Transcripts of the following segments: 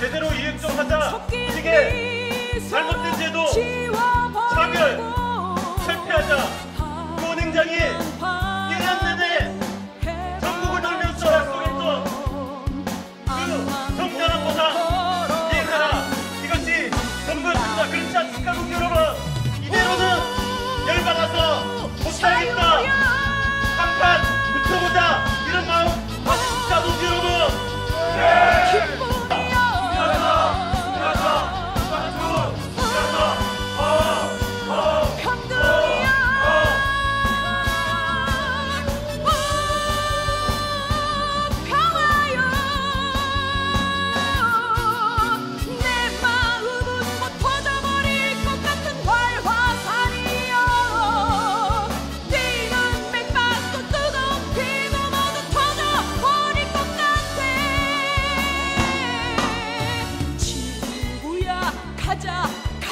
제대로 이행 좀 하자. 이게 잘못된 제도, 차별,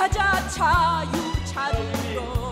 찾아 자유 찾은 것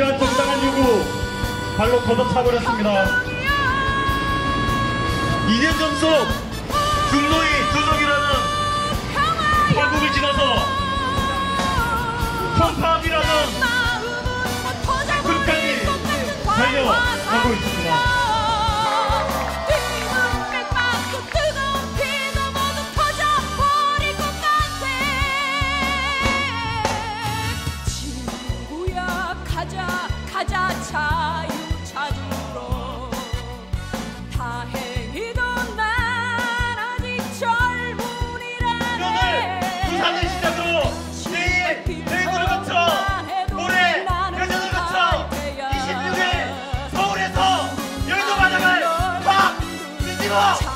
이런 정당한 요구 발로 걷어차버렸습니다. 이재점 속 분노의 도적이라는 방국을 지나서 폭파함이라는 끝까지 그 달려가고 있습니다. 싫어!